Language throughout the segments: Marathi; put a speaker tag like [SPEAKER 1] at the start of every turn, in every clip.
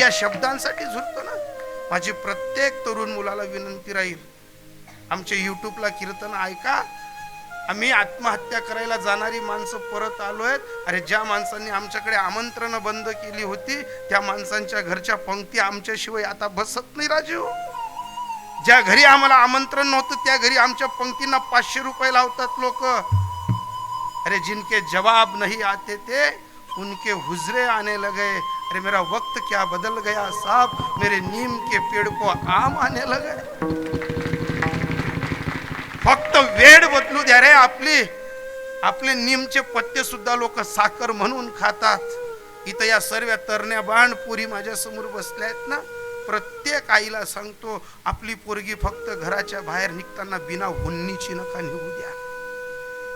[SPEAKER 1] या शब्दांसाठी झुरतो ना? माझी प्रत्येक तरुण मुलाला विनंती राहील आमच्या युट्यूबला कीर्तन ऐका. आम्ही आत्महत्या करायला जाणारी माणसं परत आलो आहेत अरे ज्या माणसांनी आमच्याकडे आमंत्रण बंद केली होती त्या माणसांच्या घरच्या पंक्ती आमच्याशिवाय आता बसत नाही राजीव ज्या घरी आम्हाला आमंत्रण नव्हतं त्या घरी आमच्या पंक्तींना पाचशे रुपये लावतात लोक. अरे जिनके जवाब नाही आते ते उनके हुजरे आने लगे. अरे मेरा वक्त क्या बदल गया साहब? मेरे नीम के पेड़ को आम आने लगे फक्त वेळ बदलू द्या रे आपली। आपले नीमचे पत्ते सुद्धा लोक साखर म्हणून खातात. इथं या सर्व तरण्या बाण पुरी माझ्यासमोर बसल्या आहेत ना. प्रत्येक आईला सांगतो आपली पोरगी फक्त घराच्या बाहेर निघताना बिना हुन्नीची नका निघू द्या.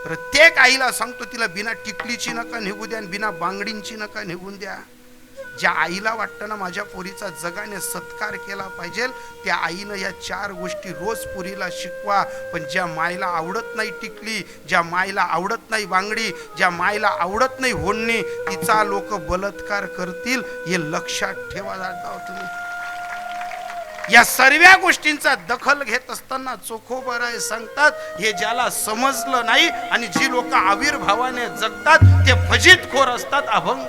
[SPEAKER 1] प्रत्येक आईला सांगतो तिला बिना टिकलीची नका निघू द्या आणि बिना बांगडींची नका निघून द्या. ज्या आईला वाटतं ना माझ्या पोरीचा जगाने सत्कार केला पाहिजे त्या आईनं या चार गोष्टी रोज पुरीला शिकवा. पण ज्या मायला आवडत नाही टिकली ज्या मायला आवडत नाही वांगडी ज्या मायला आवडत नाही होणणी तिचा लोक बलात्कार करतील हे लक्षात ठेवा जाता तुम्ही. या सर्व गोष्टींचा दखल घेत असताना चोखोबराय सांगतात हे ज्याला समजलं नाही आणि जी लोक आविर्भावाने जगतात ते फजितखोर असतात
[SPEAKER 2] अभंग